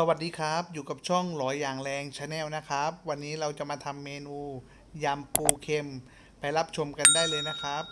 สวัสดีครับ อยู่กับช่องหลอยอย่างแรงชาแนลนะครับ วันนี้เราจะมาทำเมนูยำปูเค็ม ไปรับชมกันได้เลยนะครับ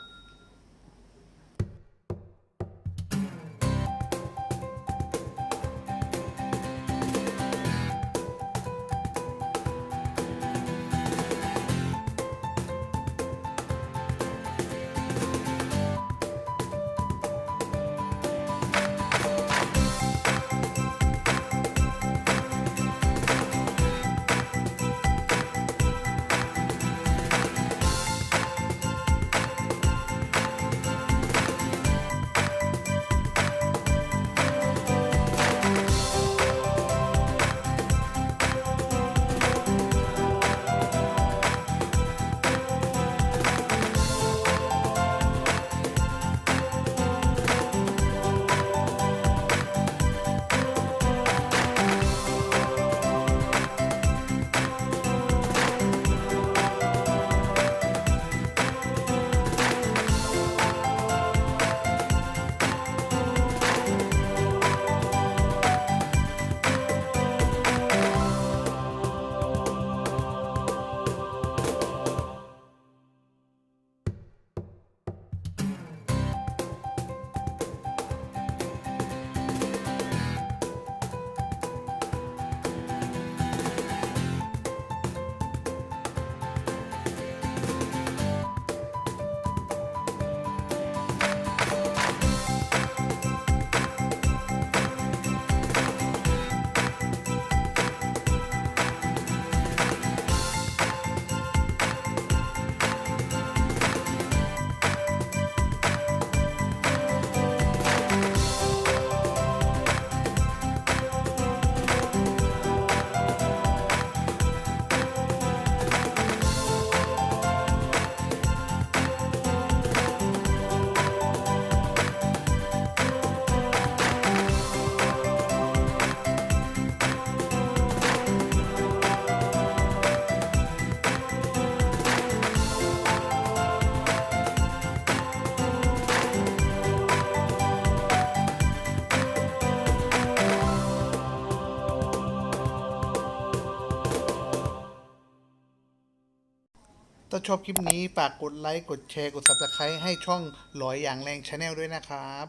ถ้าชอบคลิปนี้ฝากกดไลค์ กดแชร์ กด subscribe ให้ช่องหลอยอย่างแรงชาแนลด้วยนะครับ